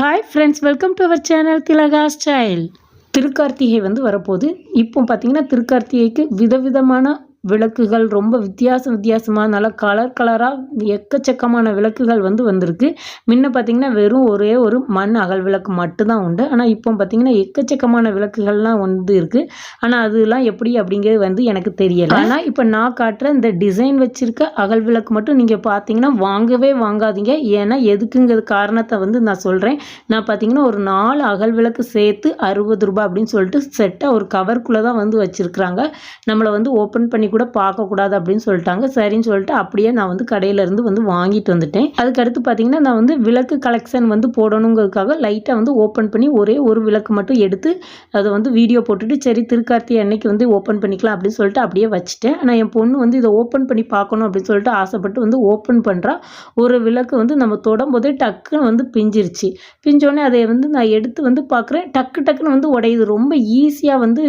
Hi friends welcome to our channel Thilaga style Thirukarthigai வந்து வரப்போகுது. இப்போ பார்த்தீங்கன்னா திருக்கார்த்திகைக்கு விதவிதமான விளக்குகள் ரொம்ப வித்தியாசம் வித்தியாசமாக நல்லா கலர் கலராக எக்கச்சக்கமான விளக்குகள் வந்து வந்திருக்கு. முன்ன பார்த்தீங்கன்னா வெறும் ஒரே ஒரு மண் அகல் விளக்கு மட்டும்தான் உண்டு. ஆனால் இப்போ பார்த்திங்கன்னா எக்கச்சக்கமான விளக்குகள்லாம் வந்து இருக்குது ஆனால் அதெல்லாம் எப்படி அப்படிங்கிறது வந்து எனக்கு தெரியலை. ஆனால் இப்போ நான் காட்டுற இந்த டிசைன் வச்சுருக்க அகல் விளக்கு மட்டும் நீங்கள் பார்த்தீங்கன்னா வாங்கவே வாங்காதீங்க. ஏன்னா எதுக்குங்கிறது காரணத்தை வந்து நான் சொல்கிறேன் நான் பார்த்தீங்கன்னா ஒரு நாலு அகல் விளக்கு சேர்த்து அறுபது ரூபா அப்படின்னு சொல்லிட்டு செட்டாக ஒரு கவர்க்குள்ளே தான் வந்து வச்சுருக்குறாங்க. நம்மளை வந்து ஓப்பன் பண்ணி கூட பார்க்கக்கூடாது அப்படின்னு சொல்லிட்டாங்க. சரின்னு சொல்லிட்டு அப்படியே நான் வந்து கடையிலேருந்து வந்து வாங்கிட்டு வந்துட்டேன். அதுக்கடுத்து பார்த்தீங்கன்னா நான் வந்து விளக்கு கலெக்ஷன் வந்து போடணுங்கிறதுக்காக லைட்டாக வந்து ஓப்பன் பண்ணி ஒரே ஒரு விளக்கு மட்டும் எடுத்து அதை வந்து வீடியோ போட்டுட்டு சரி திருக்கார்த்திகை அன்னைக்கு வந்து ஓப்பன் பண்ணிக்கலாம் அப்படின்னு சொல்லிட்டு அப்படியே வச்சுட்டேன். ஆனால் என் பொண்ணு வந்து இதை ஓப்பன் பண்ணி பார்க்கணும் அப்படின்னு சொல்லிட்டு ஆசைப்பட்டு வந்து ஓப்பன் பண்ணுறா ஒரு விளக்கு வந்து நம்ம தொடம்போதே டக்குன்னு வந்து பிஞ்சிருச்சு. பிஞ்சோடனே அதை வந்து நான் எடுத்து வந்து பார்க்குறேன் டக்கு டக்குன்னு வந்து உடையுது. ரொம்ப ஈஸியாக வந்து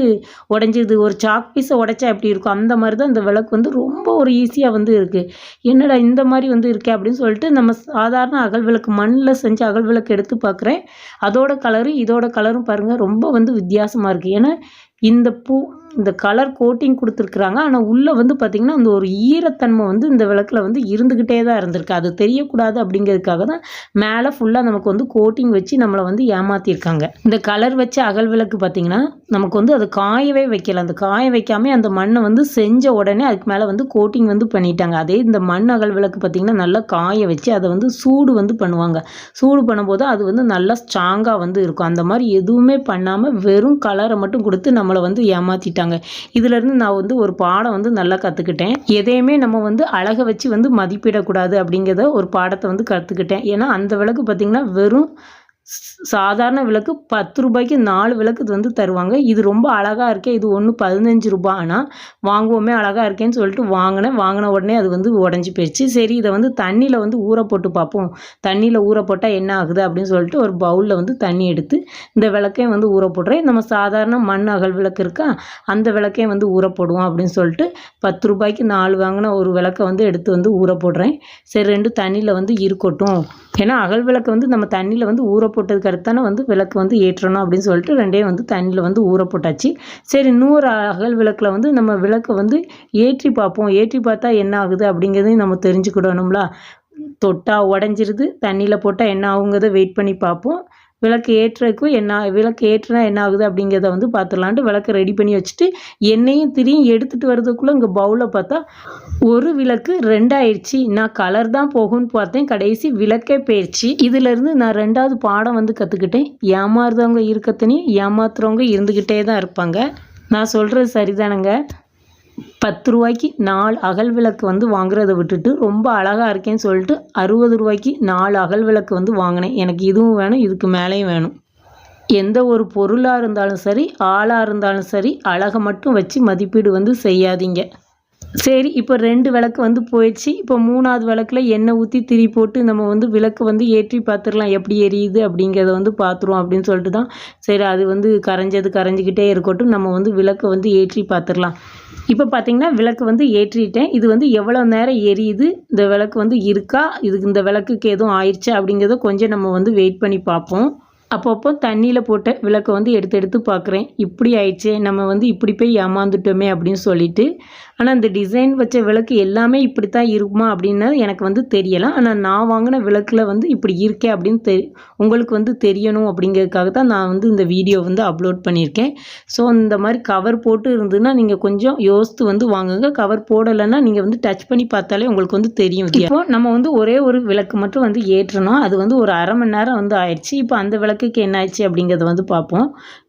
உடஞ்சிது ஒரு சாக் பீஸை உடைச்சா எப்படி இருக்கும்? அந்த மாதிரி தான் இந்த விளக்கு வந்து ரொம்ப ஒரு ஈஸியாக வந்து இருக்குது என்னடா இந்த மாதிரி வந்து இருக்கே அப்படின்னு சொல்லிட்டு நம்ம சாதாரண அகல் விளக்கு மண்ணில் செஞ்ச அகல் விளக்கு எடுத்து பார்க்குறேன் அதோட கலரும் இதோட கலரும் பாருங்கள் ரொம்ப வந்து வித்தியாசமாக இருக்குது ஏன்னா இந்த பூ இந்த கலர் கோட்டிங் கொடுத்துருக்குறாங்க. ஆனால் உள்ளே வந்து பார்த்திங்கன்னா அந்த ஒரு ஈரத்தன்மை வந்து இந்த விளக்கில் வந்து இருந்துக்கிட்டே தான் இருந்திருக்கு. அது தெரியக்கூடாது அப்படிங்கிறதுக்காக தான் மேலே ஃபுல்லாக நமக்கு வந்து கோட்டிங் வச்சு நம்மளை வந்து ஏமாற்றிருக்காங்க இந்த கலர் வச்ச அகல் விளக்கு பார்த்திங்கன்னா நமக்கு வந்து அது காயவே வைக்கல. அந்த காய வைக்காமல் அந்த மண்ணை வந்து செஞ்ச உடனே அதுக்கு மேலே வந்து கோட்டிங் வந்து பண்ணிட்டாங்க. அதே இந்த மண் அகல் விளக்கு பார்த்திங்கன்னா நல்லா காய வச்சு அதை வந்து சூடு வந்து பண்ணுவாங்க. சூடு பண்ணும்போது அது வந்து நல்லா ஸ்ட்ராங்காக வந்து இருக்கும். அந்த மாதிரி எதுவுமே பண்ணாமல் வெறும் கலரை மட்டும் கொடுத்து நம்ம நம்மளை வந்து ஏமாற்றிட்டாங்க இதிலேருந்து நான் வந்து ஒரு பாடம் வந்து நல்லா கற்றுக்கிட்டேன் எதையுமே நம்ம வந்து அழகை வச்சு வந்து மதிப்பிடக்கூடாது அப்படிங்கிறத ஒரு பாடத்தை வந்து கற்றுக்கிட்டேன் ஏன்னா அந்த விளக்கு பார்த்திங்கன்னா வெறும் சாதாரண விளக்கு பத்து ரூபாய்க்கு நாலு விளக்கு இது வந்து தருவாங்க. இது ரொம்ப அழகாக இருக்கே. இது ஒன்று பதினஞ்சு ரூபா ஆனால் வாங்குவோமே அழகாக இருக்கேன்னு சொல்லிட்டு வாங்கினேன். வாங்கின உடனே அது வந்து உடஞ்சி போயிடுச்சு. சரி இதை வந்து தண்ணியில் வந்து ஊற போட்டு பார்ப்போம். தண்ணியில் ஊற போட்டால் என்ன ஆகுது அப்படின்னு சொல்லிட்டு ஒரு பவுலில் வந்து தண்ணி எடுத்து இந்த விளக்கையும் வந்து ஊற போடுறேன். நம்ம சாதாரண மண் அகல் விளக்கு இருக்கா? அந்த விளக்கையும் வந்து ஊற போடுவோம் அப்படின்னு சொல்லிட்டு பத்து ரூபாய்க்கு நாலு வாங்கின ஒரு விளக்கை வந்து எடுத்து வந்து ஊற போடுறேன். சரி ரெண்டு தண்ணியில் வந்து இருக்கட்டும். ஏன்னா அகல் விளக்கு வந்து நம்ம தண்ணியில் வந்து ஊற போட்டதுக்கு அடுத்தானே வந்து விளக்கு வந்து ஏற்றணும் அப்படின்னு சொல்லிட்டு ரெண்டையும் வந்து தண்ணியில் வந்து ஊற போட்டாச்சு. சரி நூறு அகல் விளக்கில் வந்து நம்ம விளக்கை வந்து ஏற்றி பார்ப்போம். ஏற்றி பார்த்தா என்ன ஆகுது அப்படிங்கிறதையும் நம்ம தெரிஞ்சுக்கிடணும்ல. தொட்டா உடஞ்சிருது. தண்ணியில் போட்டால் என்ன ஆகுங்கிறத வெயிட் பண்ணி பார்ப்போம். விளக்கு ஏற்றுறதுக்கும் என்ன விளக்கு ஏற்றுனா என்ன ஆகுது அப்படிங்கிறத வந்து பார்த்துடலான்ட்டு விளக்கு ரெடி பண்ணி வச்சுட்டு எண்ணெயும் திரியும் எடுத்துகிட்டு வர்றதுக்குள்ளே இங்கே பவுலில் பார்த்தா ஒரு விளக்கு ரெண்டாயிடுச்சு நான் கலர் தான் போகும்னு பார்த்தேன். கடைசி விளக்கே போயிடுச்சு இதிலேருந்து நான் ரெண்டாவது பாடம் வந்து கற்றுக்கிட்டேன் ஏமாறுறவங்க இருக்கத்தனையும் ஏமாத்துறவங்க இருந்துக்கிட்டே தான் இருப்பாங்க. நான் சொல்கிறது சரிதானங்க? பத்து ரூபாய்க்கு நாலு அகல் விளக்கு வந்து வாங்குறத விட்டுட்டு ரொம்ப அழகாக இருக்கேன்னு சொல்லிட்டு அறுபது ரூபாய்க்கு நாலு அகல் விளக்கு வந்து வாங்கினேன். எனக்கு இதுவும் வேணும் இதுக்கு மேலேயும் வேணும். எந்த ஒரு பொருளாக இருந்தாலும் சரி ஆளாக இருந்தாலும் சரி அழகை மட்டும் வச்சு மதிப்பீடு வந்து செய்யாதீங்க. சரி இப்போ ரெண்டு விளக்கு வந்து போயிடுச்சு. இப்போ மூணாவது விளக்கில் எண்ணெய் ஊற்றி திரி போட்டு நம்ம வந்து விளக்கு வந்து ஏற்றி பார்த்துடலாம் எப்படி எரியுது அப்படிங்கிறத வந்து பார்த்துருவோம் அப்படின்னு சொல்லிட்டு தான். சரி அது வந்து கரைஞ்சது கரைஞ்சிக்கிட்டே இருக்கட்டும். நம்ம வந்து விளக்கை வந்து ஏற்றி பார்த்துடலாம் இப்போ பார்த்தீங்கன்னா விளக்கு வந்து ஏற்றிட்டேன். இது வந்து எவ்வளோ நேரம் எரியுது? இந்த விளக்கு வந்து இருக்கா? இதுக்கு இந்த விளக்குக்கு எதுவும் ஆயிடுச்சா அப்படிங்கிறத கொஞ்சம் நம்ம வந்து வெயிட் பண்ணி பார்ப்போம். அப்பப்போ தண்ணியில் போட்ட விளக்கை வந்து எடுத்து எடுத்து பார்க்குறேன் இப்படி ஆயிடுச்சு. நம்ம வந்து இப்படி போய் ஏமாந்துட்டோமே அப்படின்னு சொல்லிட்டு. ஆனால் இந்த டிசைன் வச்ச விளக்கு எல்லாமே இப்படி தான் இருக்குமா அப்படின்னு எனக்கு வந்து தெரியலை. ஆனால் நான் வாங்கின விளக்கில் வந்து இப்படி இருக்கே அப்படின்னு தெ உங்களுக்கு வந்து தெரியணும் அப்படிங்கிறதுக்காக தான் நான் வந்து இந்த வீடியோ வந்து அப்லோட் பண்ணியிருக்கேன். ஸோ இந்த மாதிரி கவர் போட்டு இருந்ததுன்னா நீங்கள் கொஞ்சம் யோசித்து வந்து வாங்குங்க. கவர் போடலைன்னா நீங்கள் வந்து டச் பண்ணி பார்த்தாலே உங்களுக்கு வந்து தெரியும். இப்போ நம்ம வந்து ஒரே ஒரு விளக்கு மட்டும் வந்து ஏற்றணும். அது வந்து ஒரு அரை மணி நேரம் வந்து ஆயிடுச்சு. இப்போ அந்த விளக்குக்கு என்ன ஆயிடுச்சு அப்படிங்கிறத வந்து பார்ப்போம்.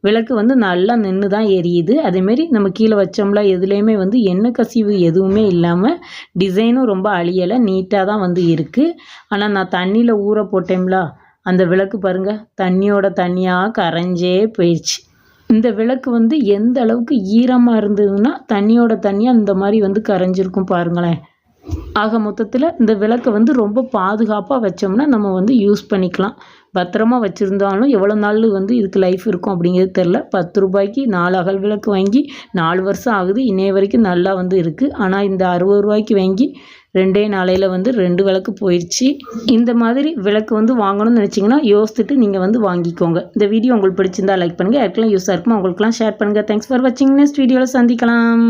விளக்கு வந்து நல்லா நின்று தான் எரியுது அதேமாரி நம்ம கீழே வச்சோம்ல எதுலேயுமே வந்து எண்ணெய் கசிவு எதுவுமே இல்லாமல் டிசைனும் ரொம்ப அழியலை நீட்டாக தான் வந்து இருக்குது ஆனால் நான் தண்ணியில் ஊற போட்டேம்லா அந்த விளக்கு பாருங்கள் தண்ணியோட தண்ணியாக கரைஞ்சே போயிடுச்சு இந்த விளக்கு வந்து எந்த அளவுக்கு ஈரமாக இருந்ததுன்னா தண்ணியோட தண்ணியாக இந்த மாதிரி வந்து கரைஞ்சிருக்கும் பாருங்களேன். ஆக மொத்தத்தில் இந்த விளக்கை வந்து ரொம்ப பாதுகாப்பாக வச்சோம்னா நம்ம வந்து யூஸ் பண்ணிக்கலாம். பத்திரமா வச்சுருந்தாலும் எவ்வளோ நாள் வந்து இதுக்கு லைஃப் இருக்கும் அப்படிங்கிறது தெரில பத்து ரூபாய்க்கு நாலு அகல் விளக்கு வாங்கி நாலு வருஷம் ஆகுது. இன்னைய வரைக்கும் நல்லா வந்து இருக்குது ஆனால் இந்த அறுபது ரூபாய்க்கு வாங்கி ரெண்டே நாளையில் வந்து ரெண்டு விளக்கு போயிடுச்சு இந்த மாதிரி விளக்கு வந்து வாங்கணும்னு நினச்சிங்கன்னா யோசித்துட்டு நீங்கள் வந்து வாங்கிக்கோங்க. இந்த வீடியோ உங்களுக்கு பிடிச்சிருந்தா லைக் பண்ணுங்கள் யாருக்கெல்லாம் யூஸாக இருக்குமோ உங்களுக்குலாம் ஷேர் பண்ணுங்கள் தேங்க்ஸ் ஃபார் வாட்சிங் நெக்ஸ்ட் வீடியோவில் சந்திக்கலாம்.